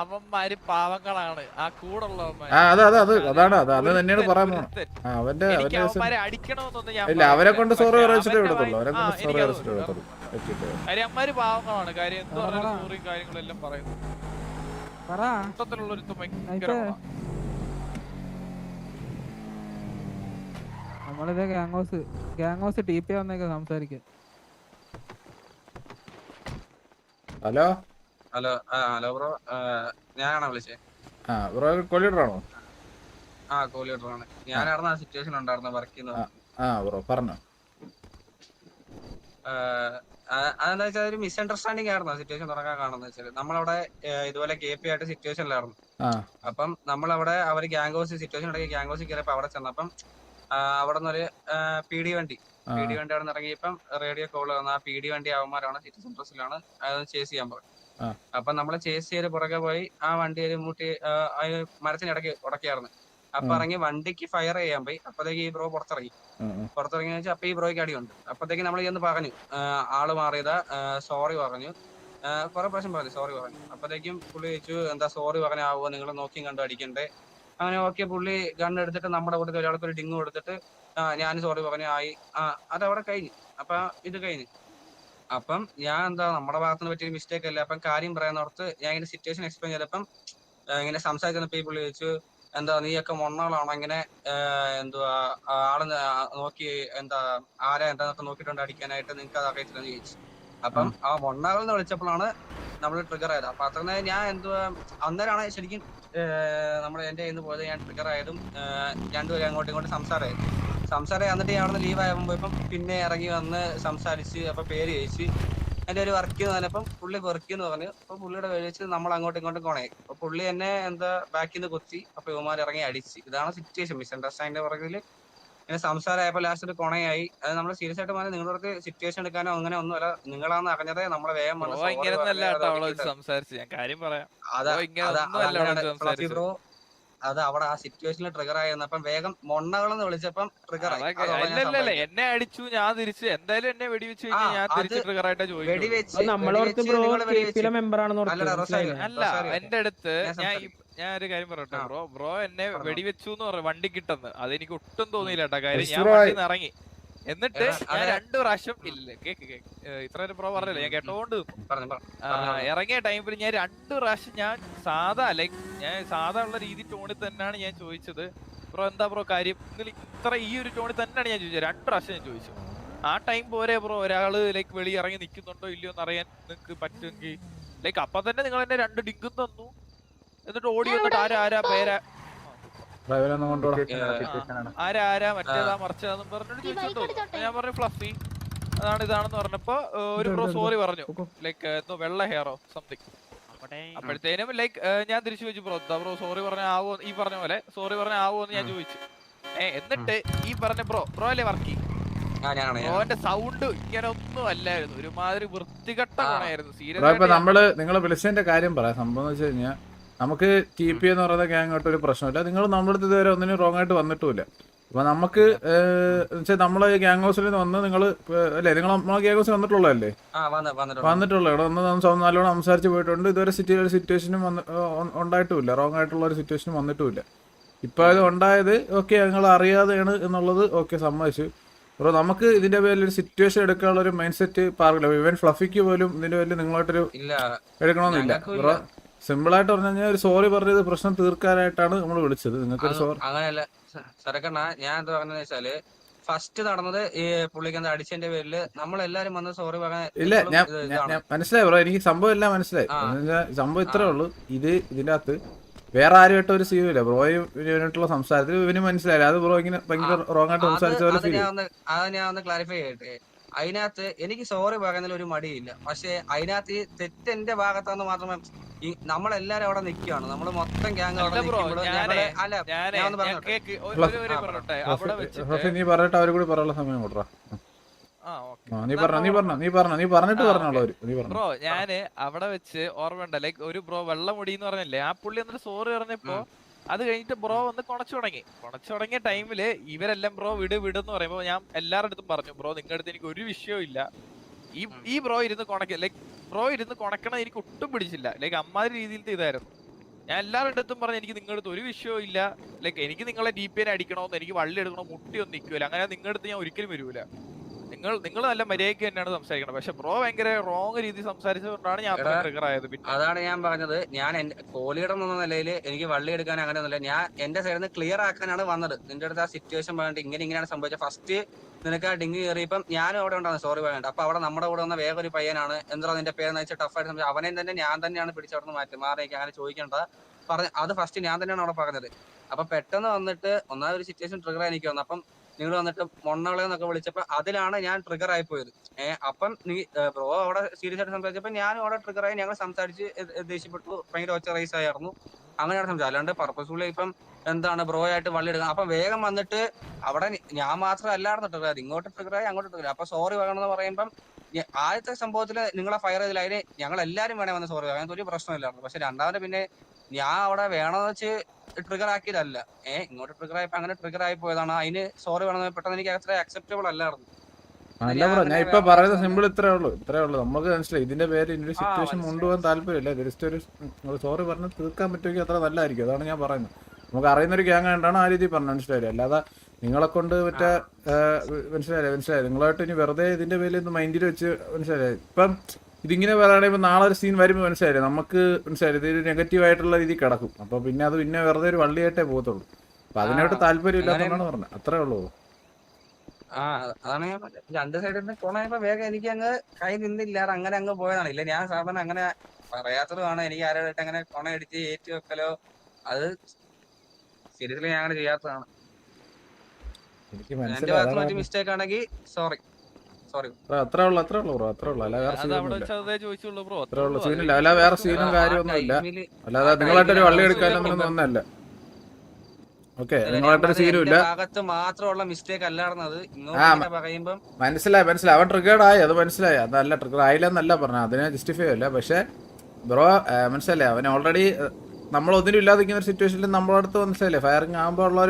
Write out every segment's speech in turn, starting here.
അവന്മാര് പാവങ്ങളാണ്. ആ കൂടുള്ളവന്മാര്. ആ അതെ അതെ അതാണ് അത് തന്നെയാണ് പറയാൻ അവന്റെ ഇല്ല അവരെ കൊണ്ട് സോറി അറിയിച്ചിട്ടേ വിടത്തുള്ളൂ. അവരെ കൊണ്ട് സോറി എനിക്കത് പറയിച്ചിട്ടേ വിടത്തുള്ളൂ. കാര്യം അമ്മമാര് പാവങ്ങളാണ്. കാര്യം എന്ത് പറഞ്ഞാലും പറ. സോറിയും കാര്യങ്ങളെല്ലാം പറയുന്നു. മൊത്തത്തിലുള്ള ഒരു നമ്മളിത് ഗാംഗോസ്. ഹൗസ് ടി പി വന്നേക്ക് സംസാരിക്കാം. ഹലോ? ഹലോ ആ ഹലോ ബ്രോ. ഞാനാണോ വിളിച്ചേ? ആ ബ്രോ കൊല്ലിടറാണോ ആ കോ ലീഡറാണ് ഞാനായിരുന്നു ആ സിറ്റുവേഷൻ ഉണ്ടായിരുന്നു വർക്ക് ചെയ്യുന്നത്. ആ ബ്രോ പറഞ്ഞോ. അതെന്താ വെച്ചാൽ ഒരു മിസ്അണ്ടർസ്റ്റാൻഡിങ് ആയിരുന്നു സിറ്റുവേഷൻ തുടങ്ങാൻ കാണുന്നത് വെച്ചാൽ. നമ്മളവിടെ ഇതുപോലെ കെ പി ആയിട്ട് സിറ്റുവേഷനിലായിരുന്നു അപ്പം നമ്മളവിടെ അവർ ഗ്യാങ് ഹൗസ് സിറ്റുവേഷൻ ഇടയ്ക്ക് ഗ്യാങ് ഹൗസിൽ കയറിയപ്പോൾ അവിടെ ചെന്നപ്പം അവിടെ നിന്നൊരു പി ഡി വണ്ടി പി ഡി വണ്ടി അവിടെ നിന്ന് ഇറങ്ങിയപ്പം റേഡിയോ കോൾ വന്ന ആ പി ഡി വണ്ടി അവന്മാരാണ് സിറ്റി സെൻട്രസിലാണ് അത് ചേസ് ചെയ്യാൻ ആ. അപ്പൊ നമ്മളെ ചേസ് ചെയ്ത് പുറകെ പോയി ആ വണ്ടി ഒരു മുട്ടി മരത്തിനിടക്ക് മരത്തിനിടയ്ക്ക് ഉടക്കിയായിരുന്നു അപ്പൊ ഇറങ്ങി വണ്ടിക്ക് ഫയർ ചെയ്യാൻ പോയി. അപ്പത്തേക്ക് ഈ ബ്രോ പുറത്തിറങ്ങി. പുറത്തിറങ്ങി വെച്ചാൽ അപ്പൊ ഈ ബ്രോയ്ക്ക് അടിയുണ്ട്. അപ്പത്തേക്ക് നമ്മൾ ചെന്ന് പറഞ്ഞു. ആൾ മാറിയതാ. സോറി പറഞ്ഞു. കുറെ പ്രാവശ്യം പറഞ്ഞു സോറി പറഞ്ഞു. അപ്പത്തേക്കും പുള്ളി ചോദിച്ചു എന്താ സോറി പറഞ്ഞാവോ നിങ്ങൾ നോക്കിയും കണ്ടു അടിക്കണ്ടേ? അങ്ങനെ ഓക്കെ പുള്ളി ഗൺ എടുത്തിട്ട് നമ്മുടെ കൂട്ടത്തിൽ ഒരാൾക്ക് ഒരു ഡിങ് കൊടുത്തിട്ട് ഞാൻ സോറി പറഞ്ഞു ആയി. ആ അതവിടെ കഴിഞ്ഞു. അപ്പൊ ഇത് കഴിഞ്ഞു. അപ്പം ഞാൻ എന്താ നമ്മുടെ ഭാഗത്തുനിന്ന് പറ്റിയ മിസ്റ്റേക്ക് അല്ലേ? അപ്പം കാര്യം പറയാൻ ഓർത്ത് ഞാൻ ഇങ്ങനെ സിറ്റുവേഷൻ എക്സ്പ്ലെയിൻ ചെയ്തപ്പം ഇങ്ങനെ സംസാരിച്ചപ്പോ ഈ പുള്ളി ചോദിച്ചു എന്താ നീയൊക്കെ മൊണ്ണകളാണോ ഇങ്ങനെ എന്തുവാ ആൾ നോക്കി എന്താ ആരാ എന്താന്നൊക്കെ നോക്കിയിട്ടുണ്ട് അടിക്കാനായിട്ട് നിങ്ങൾക്ക് അത് അറിയത്തില്ലെന്ന് ചോദിച്ചു. അപ്പം ആ മൊണ്ണകൾ എന്ന് വിളിച്ചപ്പോഴാണ് നമ്മൾ ട്രിഗർ ആയത്. അപ്പൊ അത്ര ഞാൻ എന്തുവാ അന്നേരമാണ് ശരിക്കും നമ്മൾ എന്റെ കയ്യിൽ നിന്ന് പോയത് ഞാൻ ട്രിഗർ ആയതും രണ്ടുപേരും അങ്ങോട്ടും ഇങ്ങോട്ടും സംസാരമായത്. സംസാരം എന്നിട്ട് ഞാൻ അവിടെ ലീവ് ആയപ്പോൾ പോയപ്പം പിന്നെ ഇറങ്ങി വന്ന് സംസാരിച്ച് അപ്പൊ പേര് ചോദിച്ച്. എന്റെ ഒരു വർക്ക് പറഞ്ഞപ്പം പുള്ളി വർക്ക് എന്ന് പറഞ്ഞു. അപ്പൊ പുള്ളിയുടെ കഴിച്ച് നമ്മൾ അങ്ങോട്ടും ഇങ്ങോട്ടും കൊണയായി അപ്പൊ പുള്ളി എന്നെ എന്താ ബാക്കിൽ നിന്ന് കുത്തി. അപ്പൊ ഇവന്മാർ ഇറങ്ങി അടിച്ച്. ഇതാണ് സിറ്റുവേഷൻ മിസ് മിസ്അണ്ടർസ്റ്റാൻഡിന്റെ പുറകിൽ ഇങ്ങനെ സംസാരമായപ്പോ ലാസ്റ്റ് ഒരു കൊണയായി അത് നമ്മൾ സീരിയസ് ആയിട്ട് പറഞ്ഞാൽ നിങ്ങളോട് സിറ്റുവേഷൻ എടുക്കാനോ അങ്ങനെ ഒന്നും അല്ല. നിങ്ങളാന്ന് അറിഞ്ഞതേ നമ്മളെ വേഗം വന്നു സംസാരിച്ചു ഞാൻ കാര്യം പറയാം. വന്ന് ബ്രോ അത് അവിടെ ആ സിറ്റുവേഷനിൽ ട്രിഗർ ആയിരുന്നു അപ്പം വേഗം മൊണ്ണകളെന്ന് വിളിച്ചപ്പം ട്രിഗർ ആയി. എന്നെ അടിച്ചു ഞാൻ തിരിച്ച്. എന്തായാലും എന്നെ വെടിവെച്ച് ഞാൻ തിരിച്ച് ട്രിഗർ ആയിട്ടാ ചോദിക്കും. അല്ല. എന്റെ അടുത്ത് ഞാൻ ഞാൻ ഈ- ഞാൻ ഒരു കാര്യം പറയട്ടെ. ബ്രോ ബ്രോ എന്നെ. വെടിവെച്ചു എന്ന് പറഞ്ഞു വണ്ടി കിട്ടുന്നു. അതെനിക്ക് ഒട്ടും തോന്നിയില്ല കേട്ടോ കാര്യം ഞാൻ വണ്ടി ഇറങ്ങി. എന്നിട്ട് ഞാൻ രണ്ട് പ്രാവശ്യം ഇല്ല കേക്ക് കേക്ക്. ഇത്ര പ്രോ പറഞ്ഞില്ല? ഞാൻ കേട്ടോണ്ട്. ഇറങ്ങിയ ടൈമിൽ ഞാൻ രണ്ടു പ്രാവശ്യം ഞാൻ സാധാ ലൈക്ക് ഞാൻ സാധാ ഉള്ള രീതി ടോണിൽ തന്നെയാണ് ഞാൻ ചോദിച്ചത്. ബ്രോ എന്താ ബ്രോ കാര്യം? ഇത്ര ഈ ഒരു ടോണിൽ തന്നെയാണ് ഞാൻ ചോദിച്ചത്. രണ്ട് പ്രാവശ്യം ഞാൻ ചോദിച്ചു. ആ ടൈം പോരെ ബ്രോ ഒരാൾ ലൈക്ക് വെളി ഇറങ്ങി നിൽക്കുന്നുണ്ടോ ഇല്ലയോ എന്ന് അറിയാൻ നിങ്ങൾക്ക് പറ്റുമെങ്കിൽ. ലൈക്ക് അപ്പൊ തന്നെ നിങ്ങൾ എന്നെ രണ്ട് ഡിങ്കും തന്നു. എന്നിട്ട് ഓടി വന്നിട്ട് ആരാ ആരാ പേരാ? ആരാ ആരാ മറ്റേതാ മറിച്ചതാന്നും പറഞ്ഞിട്ട് ഞാൻ പറഞ്ഞു ഫ്ലഫി. അതാണ് ഇതാണെന്ന് പറഞ്ഞപ്പോ ഒരു ബ്രോ സോറി പറഞ്ഞു. ലൈക്ക് എന്തോ വെള്ള ഹെയറോ സംതിങ് അപ്പോഴത്തേനും ലൈക്ക് ഞാൻ തിരിച്ചു ചോദിച്ചു ബ്രോ എന്താ ബ്രോ സോറി പറഞ്ഞ ആവോ? ഈ പറഞ്ഞ പോലെ സോറി പറഞ്ഞ ആവോ എന്ന് ഞാൻ ചോദിച്ചു. ഏ എന്നിട്ട് ഈ പറഞ്ഞ ബ്രോ ബ്രോ അല്ലേ വർക്ക്? ബ്രോന്റെ സൗണ്ട് ഇങ്ങനെ ഒന്നും അല്ലായിരുന്നു. ഒരുമാതിരി വൃത്തികെട്ട. ഗുണമായിരുന്നു. സീരിയസ് നമ്മൾ നിങ്ങൾ വിളിച്ചതിന്റെ കാര്യം പറയാം. സംഭവം എന്ന് വെച്ച് കഴിഞ്ഞാൽ നമുക്ക് ടി പി എന്ന് പറയുന്ന ഗ്യാങ്ങായിട്ട് ഒരു പ്രശ്നമില്ല. നിങ്ങൾ നമ്മുടെ അടുത്ത് ഇതുവരെ ഒന്നിനും റോങ് ആയിട്ട് വന്നിട്ടുമില്ല. അപ്പൊ നമുക്ക് വെച്ചാൽ നമ്മളെ ഗ്യാങ് ഹൗസിൽ നിന്ന് വന്ന് നിങ്ങൾ അല്ലേ? നിങ്ങൾ നമ്മളെ ഗ്യാങ് ഹൗസിൽ വന്നിട്ടുള്ളതല്ലേ? വന്നിട്ടുള്ള. ഇവിടെ വന്ന് നല്ലോണം സംസാരിച്ച് പോയിട്ടുണ്ട്. ഇതുവരെ സിറ്റി ഒരു സിറ്റുവേഷനും വന്ന് ഉണ്ടായിട്ടുമില്ല. റോങ് ആയിട്ടുള്ള ഒരു സിറ്റുവേഷനും വന്നിട്ടുമില്ല. ഇപ്പൊ അത് ഉണ്ടായത് ഓക്കെ ഞങ്ങൾ അറിയാതെയാണ് എന്നുള്ളത് ഓക്കെ സമ്മതിച്ചു. ബ്രോ നമുക്ക് ഇതിന്റെ പേരിൽ ഒരു സിറ്റുവേഷൻ എടുക്കാനുള്ള ഒരു മൈൻഡ് സെറ്റ് പാർക്കില്ല. ഇവൻ ഫ്ലഫിക്ക് പോലും ഇതിന്റെ പേരിൽ നിങ്ങളായിട്ടൊരു എടുക്കണമെന്നില്ല. ആയിട്ട് പറഞ്ഞു കഴിഞ്ഞാൽ ഒരു സോറി പറഞ്ഞത് പ്രശ്നം തീർക്കാനായിട്ടാണ് നമ്മൾ വിളിച്ചത്. നിങ്ങൾക്ക് സോറി അങ്ങനെയല്ല. സരക്കണ്ണ ഞാൻ എന്താ പറഞ്ഞതെന്ന് വെച്ചാൽ ഫസ്റ്റ് നടന്നത് ഈ പുള്ളിക്ക് എന്താ അടിച്ചതിന്റെ പേരിൽ നമ്മളെല്ലാരും വന്ന് സോറി പറയാൻ ഇല്ല ഞാൻ മനസ്സിലായി ബ്രോ എനിക്ക് സംഭവം എല്ലാം മനസ്സിലായി. സംഭവം ഇത്രേ ഉള്ളൂ. ഇത് ഇതിന്റെ അകത്ത് വേറെ ആരുമായിട്ട് ഒരു സീനും ഇല്ല. ബ്രോയും ഇവനായിട്ടുള്ള സംസാരത്തിൽ ഇവന് മനസ്സിലായില്ല. അത് ബ്രോ ഇങ്ങനെ ഭയങ്കര റോങ് ആയിട്ട് സംസാരിച്ച പോലെ ഫീൽ അത് ഞാൻ ഒന്ന് ക്ലാരിഫൈ ചെയ്യട്ടെ. അതിനകത്ത് എനിക്ക് സോറി പറയുന്നതിൽ ഒരു മടിയില്ല. പക്ഷെ അതിനകത്ത് ഈ തെറ്റ് എന്റെ ഭാഗത്താന്ന് മാത്രമേ ഈ നമ്മളെല്ലാരും അവിടെ നിൽക്കുകയാണ് നമ്മൾ മൊത്തം ഗ്യാങ് അവിടെ അല്ല നിൽക്കുമ്പോൾ ഞങ്ങൾ അല്ല ഞാൻ ഒന്ന് ഞാൻ പറഞ്ഞോട്ടെ. നീ പറഞ്ഞിട്ട് അവർ കൂടി പറയാനുള്ള സമയം കൊടുറാ ആ ഓക്കെ. നീ പറഞ്ഞ നീ പറഞ്ഞ നീ പറഞ്ഞ നീ പറഞ്ഞിട്ട് പറഞ്ഞോളൂ നീ പറഞ്ഞു. ബ്രോ ഞാൻ അവിടെ വെച്ച് ഓർമ്മയുണ്ട് ലൈക് ഒരു ബ്രോ വെള്ളമുടി എന്ന് പറഞ്ഞല്ലേ? ആ പുള്ളി എന്നിട്ട് സോറി പറഞ്ഞപ്പോ അത് കഴിഞ്ഞിട്ട് ബ്രോ വന്ന് കൊണച്ചു തുടങ്ങി. കൊണച്ചു തുടങ്ങിയ ടൈമിൽ ഇവരെല്ലാം ബ്രോ വിട് വിട് എന്ന് പറയുമ്പോ ഞാൻ എല്ലാവരുടെ അടുത്തും പറഞ്ഞു ബ്രോ നിങ്ങളുടെ അടുത്ത് എനിക്ക് ഒരു വിഷയവും ഇല്ല. ഈ ഈ ബ്രോ ഇരുന്ന് കൊണക്ക ലൈക്ക് ബ്രോ ഇരുന്ന് കൊണക്കണ എനിക്ക് ഒട്ടും പിടിച്ചില്ല. ലൈക്ക് അമ്മാതിരി രീതിയിലത്തെ ഇതായിരുന്നു. ഞാൻ എല്ലാവരുടെ അടുത്തും പറഞ്ഞു എനിക്ക് നിങ്ങളുടെ അടുത്ത് ഒരു വിഷയവും ഇല്ല. ലൈക്ക് എനിക്ക് നിങ്ങളെ ഡി പി എൻ അടിക്കണമെന്ന് എനിക്ക് വള്ളി എടുക്കണോ മുട്ടിയൊന്നും നിൽക്കില്ല അങ്ങനെ നിങ്ങളുടെ അടുത്ത് ഞാൻ ഒരിക്കലും വരൂല. നിങ്ങൾ നിങ്ങൾ നല്ല മര്യാദയ്ക്ക് തന്നെയാണ് സംസാരിക്കണം പക്ഷെ ബ്രോ ഭയങ്കര റോങ് രീതി സംസാരിച്ചതുകൊണ്ടാണ് ഞാൻ ട്രിഗർ ആയത് അതാണ് ഞാൻ പറഞ്ഞത്. ഞാൻ എന്റെ കോഹ്ലിയുടെ എന്ന നിലയിൽ എനിക്ക് വള്ളി എടുക്കാൻ അങ്ങനെ ഒന്നുമില്ല. ഞാൻ എന്റെ സൈഡിൽ നിന്ന് ക്ലിയർ ആക്കാനാണ് വന്നത്. നിന്റെ അടുത്ത് ആ സിറ്റുവേഷൻ പറഞ്ഞിട്ട് ഇങ്ങനെ ഇങ്ങനെയാണ് സംഭവിച്ചത്. ഫസ്റ്റ് നിനക്ക് ആ ഡിങ് കയറിയപ്പം ഞാനും അവിടെ ഉണ്ടായിരുന്നു. സോറി പറയണ്ട. അപ്പൊ അവിടെ നമ്മുടെ കൂടെ വന്ന വേഗം ഒരു പയ്യനാണ്. എന്താ നിന്റെ പേരെന്ന് വെച്ചാൽ ടഫ് ആയിട്ട് സംസാരിച്ചു അവനെ തന്നെ ഞാൻ തന്നെയാണ് പിടിച്ചവിടെ മാറ്റി മാറി അങ്ങനെ ചോദിക്കേണ്ട. പറഞ്ഞ അത് ഫസ്റ്റ് ഞാൻ തന്നെയാണ് അവിടെ പറഞ്ഞത്. അപ്പൊ പെട്ടെന്ന് വന്നിട്ട് ഒന്നാമത് ഒരു സിറ്റുവേഷൻ ട്രിഗർ എനിക്ക് വന്നു. അപ്പം നിങ്ങൾ വന്നിട്ട് മൊണ്ണകളെ എന്നൊക്കെ വിളിച്ചപ്പോൾ അതിലാണ് ഞാൻ ട്രിഗർ ആയി പോയത്. ഏഹ് അപ്പം നീ ബ്രോ അവിടെ സീരിയസ് ആയിട്ട് സംസാരിച്ചപ്പോ ഞാനും അവിടെ ട്രിഗർ ആയി ഞങ്ങൾ സംസാരിച്ച് ദേഷ്യപ്പെട്ടു ഭയങ്കര ഒച്ച റൈസ് ആയിരുന്നു. അങ്ങനെയാണ് സംസാരിച്ചത് അല്ലാണ്ട് പർപ്പസ്ഫുള്ളി ഇപ്പം എന്താണ് ബ്രോ ആയിട്ട് വള്ളി എടുക്കുക അപ്പൊ വേഗം വന്നിട്ട് അവിടെ ഞാൻ മാത്രം അല്ലായിരുന്നു ട്രിഗർ ആയത് ഇങ്ങോട്ട് ട്രിഗർ ആയി അങ്ങോട്ട് ട്രിഗർ അപ്പൊ സോറി പറയണമെന്ന് പറയുമ്പം ആദ്യത്തെ സംഭവത്തിൽ നിങ്ങളെ ഫയർ ചെയ്തില്ല അതിന് ഞങ്ങൾ എല്ലാവരും വേണേ വന്ന് സോറി പറയാൻ ഒരു പ്രശ്നമില്ലായിരുന്നു. പക്ഷെ രണ്ടാമത് പിന്നെ ഞാൻ അവിടെ വേണമെന്ന് വെച്ച് ട്രിഗർ ആക്കിയതല്ല. ഏഹ് ഇങ്ങോട്ട് ട്രിഗർ ആയപ്പോ അങ്ങനെ ട്രിഗർ ആയി പോയതാണ്. അതിന് സോറി വേണമെന്ന് പെട്ടെന്ന് എനിക്ക് അത്ര അക്സെപ്റ്റബിൾ അല്ലായിരുന്നു. അല്ല ബ്രോ ഞാൻ ഇപ്പൊ പറയുന്ന സിമ്പിൾ ഇത്രേ ഉള്ളൂ ഇത്രേ ഉള്ളൂ. നമുക്ക് മനസ്സിലായി. ഇതിന്റെ പേര് ഇതിന്റെ സിറ്റുവേഷൻ. കൊണ്ടുപോകാൻ താല്പര്യമില്ല. ജസ്റ്റ് ഒരു സോറി പറഞ്ഞ് തീർക്കാൻ പറ്റുമെങ്കിൽ അത്ര നല്ലതായിരിക്കും. അതാണ് ഞാൻ പറയുന്നത്. നമുക്ക് അറിയുന്ന ഒരു ഗ്യാങ് ആയിട്ടാണ് ആ രീതിയിൽ പറഞ്ഞത്. മനസ്സിലായില്ലേ? അല്ലാതെ നിങ്ങളെ കൊണ്ട് മറ്റേ മനസ്സിലായില്ലേ? മനസ്സിലായി നിങ്ങളായിട്ട് ഇനി വെറുതെ ഇതിന്റെ പേരിൽ ഒന്ന് മൈൻഡിൽ വെച്ച് മനസ്സിലായി ഇപ്പം ഇതിങ്ങനെ പറയുകയാണെങ്കിൽ ഇപ്പോൾ നാളെ ഒരു സീൻ വരുമ്പോൾ മനസ്സിലായില്ലേ? നമുക്ക് മനസ്സിലായില്ലേ? ഇതൊരു നെഗറ്റീവ് ആയിട്ടുള്ള രീതിയിൽ കിടക്കും. അപ്പോൾ പിന്നെ അത് പിന്നെ വെറുതെ ഒരു വള്ളിയായിട്ടേ പോകത്തുള്ളൂ. അപ്പോൾ അതിനോട്ട് താല്പര്യം ഇല്ലാത്തതാണ് പറഞ്ഞത്. അത്രേ ഉള്ളൂ. ആ അതാണ് ഞാൻ രണ്ട് സൈഡിൽ നിന്ന് കൊണയപ്പോ വേഗം എനിക്ക് അങ്ങ് കൈ നിന്നില്ല അങ്ങനെ അങ്ങ് പോയതാണ്. ഇല്ല ഞാൻ സാധാരണ അങ്ങനെ പറയാത്തതുമാണ് എനിക്ക് ആരോടായിട്ട് അങ്ങനെ കൊണയടിച്ച് ഏറ്റു വെക്കലോ. അത് സീരിയസ്ലി ഞാൻ അങ്ങനെ ചെയ്യാത്തതാണ്. എന്റെ മനസ്സിലായി. ഭാഗത്ത് മറ്റു മിസ്റ്റേക്ക് ആണെങ്കിൽ സോറി അത്ര- അത്രേ ഉള്ളൂ അത്രേ ഉള്ളൂ ബ്രോ അത്രേ ഉള്ളൂ. അല്ല വേറെ അത് അവിടെ സീനൊന്നുമില്ല. വെച്ച് അതേ ചോദിച്ചുള്ളൂ ബ്രോ അത്രേ ഉള്ളൂ സീനില്ല. അല്ല വേറെ സീനും കാര്യമൊന്നും ഇല്ല അല്ലാതെ നിങ്ങളായിട്ടൊരു വള്ളി ആ എടുക്കാനൊന്നും സമയത്ത് ഒന്നല്ല ഓക്കെ നിങ്ങളായിട്ടൊരു സീനും ഇല്ല. മാത്രമുള്ള മിസ്റ്റേക്ക് മനസ്സിലായി മനസ്സിലായി. അവൻ ട്രിഗേർഡ് ആയി അത് മനസ്സിലായി. അതല്ല ട്രിഗർ ആയില്ലെന്നല്ല പറഞ്ഞു അതിനെ ജസ്റ്റിഫൈ അല്ല പക്ഷെ ബ്രോ മനസ്സിലായി. അവൻ ഓൾറെഡി നമ്മൾ ഒന്നിനും ഇല്ലാതിരിക്കുന്ന ഒരു സിറ്റുവേഷനിൽ നമ്മളടുത്ത് മനസ്സിലായില്ലേ? ഫയറിങ് ആകുമ്പോൾ ഉള്ള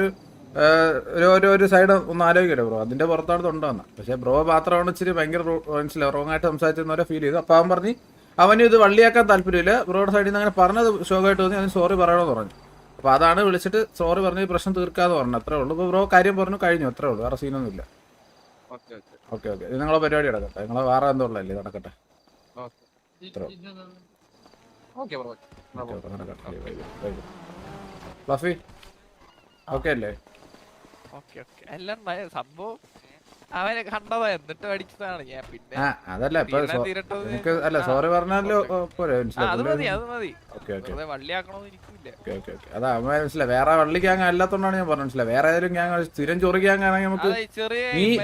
ഒരു ഓരോ ഒരു സൈഡ് ഒന്ന് ആലോചിക്കട്ടെ ബ്രോ അതിന്റെ പുറത്താണ് തൊണ്ടെന്ന് പക്ഷെ ബ്രോ മാത്രമാണ് ഇച്ചിരി ഭയങ്കര മനസ്സിലായി റോങ് ആയിട്ട് സംസാരിച്ചെന്നവരെ ഫീൽ ചെയ്തു അപ്പം അവൻ പറഞ്ഞ് അവന് ഇത് വള്ളിയാക്കാൻ താല്പര്യമില്ല ബ്രോയുടെ സൈഡിൽ നിന്ന് അങ്ങനെ പറഞ്ഞത് ഷോക്കായിട്ട് തോന്നി അതിന് സോറി പറയണമെന്ന് പറഞ്ഞു അപ്പൊ അതാണ് വിളിച്ചിട്ട് സോറി പറഞ്ഞ് പ്രശ്നം തീർക്കാന്ന് പറഞ്ഞു അത്രേ ഉള്ളൂ ഇപ്പൊ ബ്രോ കാര്യം പറഞ്ഞു കഴിഞ്ഞു അത്രേ ഉള്ളൂ വേറെ സീനൊന്നും ഇല്ല ഓക്കെ ഓക്കെ ഇത് നിങ്ങളെ പരിപാടി നടക്കട്ടെ നിങ്ങളെ വേറെ എന്തോ ഉള്ളല്ലേ നടക്കട്ടെ. ഫ്ലഫി ഓക്കെ അല്ലേ ഓക്കെ ഓക്കെ. നയ- സംഭവം? അവനെ കണ്ടതാ എന്നിട്ട് അടിച്ചതാണ് ഞാൻ. പിന്നെ അതല്ല നിനക്ക് അല്ല സോറി പറഞ്ഞാലോ പോരെ അത് മനസ്സിലായി. വേറെ വള്ളി ഗ്യാങ് അല്ലാത്തോണ്ടാണ് ഞാൻ പറഞ്ഞത് മനസ്സിലായി. വേറെ ഏതെങ്കിലും ഗ്യാങ് സ്ഥിരം ചൊറി ഗ്യാങ് ആണെങ്കിൽ നമുക്ക് നീ-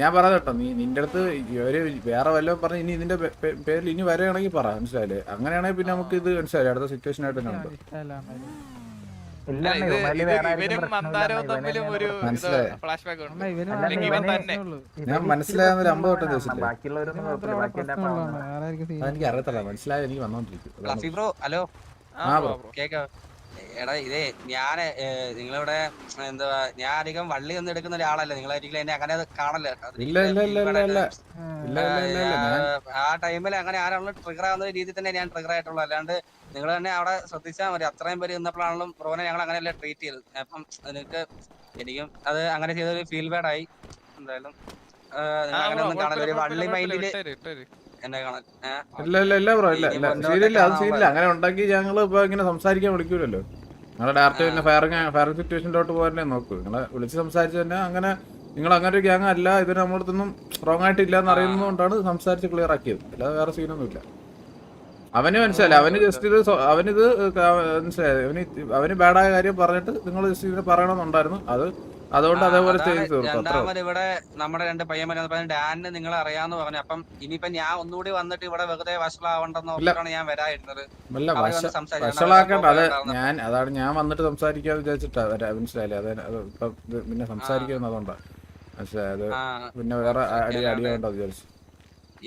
ഞാൻ പറയാം കേട്ടോ നീ നിന്റെ അടുത്ത് ഒരു വേറെ വല്ലതും പറഞ്ഞ് ഇനി ഇതിന്റെ പേരിൽ ഇനി വരികയാണെങ്കിൽ പറ മനസ്സിലായില്ലേ? അങ്ങനെയാണെങ്കിൽ പിന്നെ നമുക്ക് ഇത് മനസ്സിലായി അടുത്ത സിറ്റുവേഷൻ ആയിട്ട് തന്നെ ഒരു ഞാൻ മനസ്സിലായെന്നൊരു അമ്പത് വട്ടം scene അതെനിക്ക് അറിയത്തില്ല മനസ്സിലായ എനിക്ക് വന്നോണ്ടിരിക്കും. Bro hello. ആ, എടാ ഇതേ ഞാൻ നിങ്ങളിവിടെ എന്താ ഞാൻ അധികം വള്ളി ഒന്നും എടുക്കുന്ന ഒരാളല്ല. നിങ്ങളായിരിക്കും എന്നെ അങ്ങനെ കാണല്ല ഇല്ല ഇല്ല ഇല്ല ഇല്ല ഇല്ല. ആ, ടൈമിൽ അങ്ങനെ ആരാണല്ലോ ട്രിഗർ ആവുന്ന രീതിയിൽ തന്നെ ഞാൻ ട്രിഗർ ആയിട്ടുള്ളൂ. അല്ലാണ്ട് നിങ്ങൾ തന്നെ അവിടെ ശ്രദ്ധിച്ചാൽ മതി. അത്രയും പേര് ഇന്നപ്പോഴാണല്ലോ ബ്രോനെ ഞങ്ങൾ അങ്ങനെയല്ല ട്രീറ്റ് ചെയ്തത് അപ്പം നിങ്ങൾക്ക് എനിക്കും അത് അങ്ങനെ ചെയ്തൊരു ഫീൽ ബാഡ് ആയി. എന്തായാലും നിങ്ങൾ അങ്ങനെ ഒന്നും കാണാൻ ഒരു വള്ളി മൈൻഡിൽ ഇല്ല ഇല്ല ഇല്ല ബ്രോ ഇല്ല സീരിയല്ല അത് കാണാൻ അങ്ങനെ ഉണ്ടാക്കി ഞങ്ങൾ ഇപ്പൊ ഇങ്ങനെ സംസാരിക്കാൻ വിളിക്കൂലല്ലോ. നിങ്ങളെ ഡയറക്റ്റ് പിന്നെ ഫയറിങ് ഫയറിങ് സിറ്റുവേഷനിലോട്ട് പോകാനേ നോക്കൂ. നിങ്ങളെ വിളിച്ച് സംസാരിച്ച് തന്നെ അങ്ങനെ നിങ്ങൾ അങ്ങനെ ഒരു ഗ്യാങ് അല്ല ഇതിന് നമ്മുടെ അടുത്തൊന്നും സ്ട്രോങ് ആയിട്ട് ഇല്ല എന്ന് അറിയുന്നതുകൊണ്ടാണ് സംസാരിച്ച് ക്ലിയർ ആക്കിയത്. അല്ലാതെ വേറെ സീനൊന്നും ഇല്ല അവന് മനസ്സിലായി അവന് ജസ്റ്റ് ഇത് അവനിത് മനസ്സിലായത് മനസ്സിലായി? അവന് അവന് ബാഡായ കാര്യം പറഞ്ഞിട്ട് നിങ്ങൾ ജസ്റ്റ് ഇതിന് പറയണമെന്നുണ്ടായിരുന്നു. അത് അതുകൊണ്ട് അതേപോലെ ചെയ്ത് രണ്ടാമത് ഇവിടെ നമ്മുടെ രണ്ട് പയ്യന്മാരെ പറഞ്ഞു ഡാനിന് നിങ്ങളെ അറിയാന്ന് പറഞ്ഞു അപ്പം ഇനിയിപ്പൊ ഞാൻ ഒന്നുകൂടി വന്നിട്ട് ഇവിടെ വെറുതെ വഷളാവണ്ടെന്ന് ഞാൻ. വഷളാക്കണ്ട. അത് ഞാൻ അതാണ് ഞാൻ വന്നിട്ട് സംസാരിക്കാൻ വിചാരിച്ചിട്ടാ മനസ്സിലായില്ലേ? അത് അത് ഇപ്പൊ പിന്നെ സംസാരിക്കുന്നത് അതുകൊണ്ടാ. മനസ്സിലായത് പിന്നെ വേറെ അടി അടിയുണ്ടോ വിചാരിച്ചു.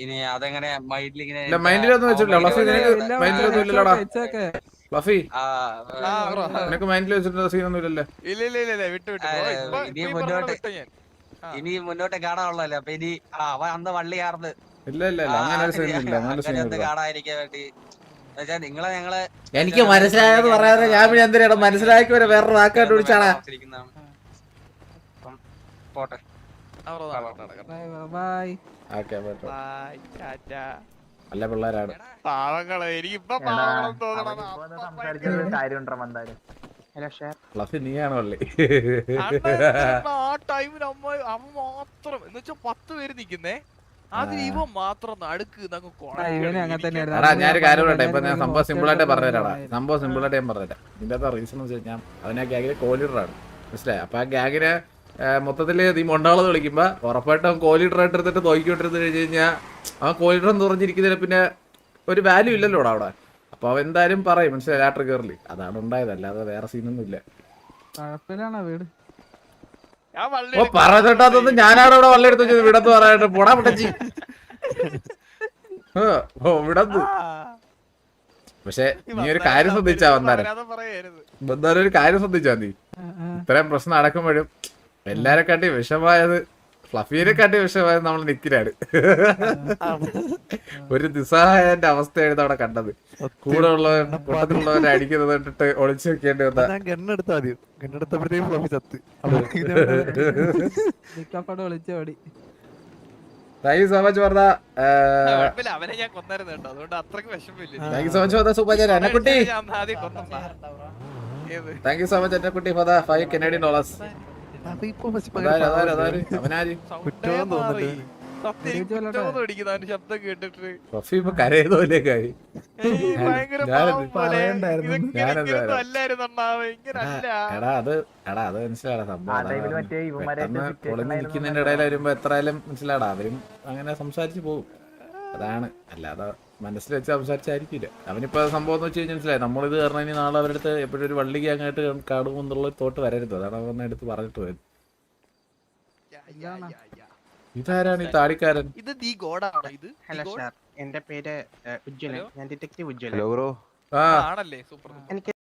ഇനി അതെങ്ങനെ മൈൻഡിൽ ഇങ്ങനെ മൈൻഡിലൊന്നും വെച്ചിട്ടില്ല. മൈൻഡിലൊന്നും ഇല്ലല്ലോടാ. ആ, നിനക്ക് മൈൻഡിൽ വെച്ചിട്ടുള്ള സീനൊന്നും ഇല്ലല്ലേ ഇല്ല ഇല്ല ഇല്ല വിട്ടു ഇനി മുന്നോട്ട്. ഇനി മുന്നോട്ട് കാണാനുള്ളല്ലേ അപ്പൊ ഇനി ആ അവൻ അന്ന് വള്ളി ആർന്ന് ഇല്ല ഇല്ല അങ്ങനെ ഒരു സീൻ ഇല്ല കാണാതിരിക്കാൻ വേണ്ടി. നിങ്ങളെ ഞങ്ങൾ എനിക്ക് മനസ്സിലായെന്ന് പറയാതെ ഞാൻ പിന്നെ എന്തിനാണ് മനസ്സിലാക്കി വരെ വേറൊരു വാക്കായിട്ട് വിളിച്ചാണ്? പോട്ടെ. Bye bye okay bye tata. നല്ല പിള്ളേരാണ്. പാവങ്ങളെ എനിക്കിപ്പൊ പാവങ്ങളെന്ന് തോന്നണം. പ്ലസ് നീയാണ് പള്ളി ആ ടൈമിൽ അമ്മ അമ്മ മാത്രം എന്ന് പത്ത് പേര് നിക്കുന്നേ. ഇവൻ നടുക്ക് ഞാനൊരു കാര്യം പറയട്ടെ ഇപ്പൊ ഞാൻ സംഭവം സിമ്പിൾ ആയിട്ട് പറഞ്ഞുതരാടാ ഹോസ്റ്റലിൽ സംഭവം സിമ്പിൾ ആയിട്ട് ഞാൻ പറഞ്ഞുതരാം. ഇതിന്റെ അകത്ത് റീസൺ എന്ന് വെച്ചാൽ ഞാൻ അവനെ ഗ്യാഗിലെ കോലിഡറാണ് മനസ്സിലായി? അപ്പൊ ആ ഗ്യാഗിനെ മൊത്തത്തിൽ നീ മൊണ്ടാളത് വിളിക്കുമ്പോ ഉറപ്പായിട്ടും അവൻ കോലീഡർ ആയിട്ട് എടുത്തിട്ട് തോക്കിക്കൊണ്ടിരുന്ന് കഴിഞ്ഞ് കഴിഞ്ഞാൽ ആ കോലീഡർ എന്ന് പറഞ്ഞിരിക്കുന്നതിന് പിന്നെ ഒരു വാല്യൂ ഇല്ലല്ലോ അവിടെ. അപ്പൊ അവൻ എന്തായാലും പറയും മനസ്സിലായി? ട്രിഗറിൽ അതാണ് ഉണ്ടായത്. അല്ലാതെ വേറെ സീനൊന്നും ഇല്ല. വീട്. ഞാൻ വള്ളി ഓ ഞാനാണ് ഇവിടെ വള്ളി എടുത്ത് വിടത്ത് പറയാനായിട്ട് പോടാ മുട്ടച്ചി. ഓ, ഓ വിടത്ത് പക്ഷെ നീ ഒരു കാര്യം ശ്രദ്ധിച്ചാ വന്നാരം വന്നാലും. ഒരു കാര്യം ശ്രദ്ധിച്ചാ നീ. ഇത്രയും പ്രശ്നം നടക്കുമ്പോഴും എല്ലാരെ കാട്ടി വിഷമായത് ഫ്ലഫീനെ കാട്ടി വിഷമായത് നമ്മൾ നിക്കിലാണ് ഒരു നിസ്സഹായന്റെ അവസ്ഥയായിരുന്നു അവിടെ കണ്ടത്. കൂടെ ഉള്ളവൻ കൂട്ടത്തിലുള്ളവരെ അടിക്കുന്നത് കണ്ടിട്ട് ഒളിച്ചു വെക്കേണ്ടി വന്ന ഗണ്ണെടുത്താ ആദ്യം. ഗണ്ണെടുത്തപ്പോഴത്തേക്കും ചത്ത് ഓടി. താങ്ക് യു സോ മച്ച് അവനെ ഞാൻ കൊന്നായിരുന്നു കേട്ടോ. അതുകൊണ്ട് അത്രയ്ക്ക് വിഷമില്ല thank you so much super thank you so much എന്നെക്കുട്ടി for the five Canadian dollars ശബ്ദം കേട്ടിട്ട്. റഫി ഇപ്പൊ. എടാ അത് എടാ അത് മനസ്സിലാടാ സംഭവം. അതാണ്. പെട്ടെന്ന് പൊളിഞ്ഞ് നിൽക്കുന്നതിന്റെ ഇടയിൽ വരുമ്പോ എത്രയായാലും മനസ്സിലാടാ അവരും അങ്ങനെ സംസാരിച്ചു പോകും. അതാണ്. അല്ലാതെ മനസ്സിൽ വെച്ച് സംസാരിച്ചായിരിക്കില്ല അവനിപ്പോ സംഭവം എന്ന് വെച്ച് കഴിഞ്ഞാൽ മനസ്സിലായി? നമ്മളിത് കാരണം ഇനി നാളെ അവരുടെ അടുത്ത് എപ്പോഴും ഒരു വള്ളിക്ക് അങ്ങോട്ട് കാണും എന്നുള്ള തോട്ട് വരരുത്. അതാണ് അവൻ എടുത്ത് പറഞ്ഞിട്ട് പോയത്. ഇതാരാണ് ഈ താടിക്കാരൻ? ഇത് ദി ഗോഡാണോ ഇത്? ഹലോ സാർ എന്റെ പേര് ഉജ്ജ്വലൻ ഞാൻ ഡിറ്റക്റ്റീവ് ഉജ്ജ്വലൻ ഹലോ ബ്രോ. ആ. ആണല്ലേ സൂപ്പർ. എനിക്ക്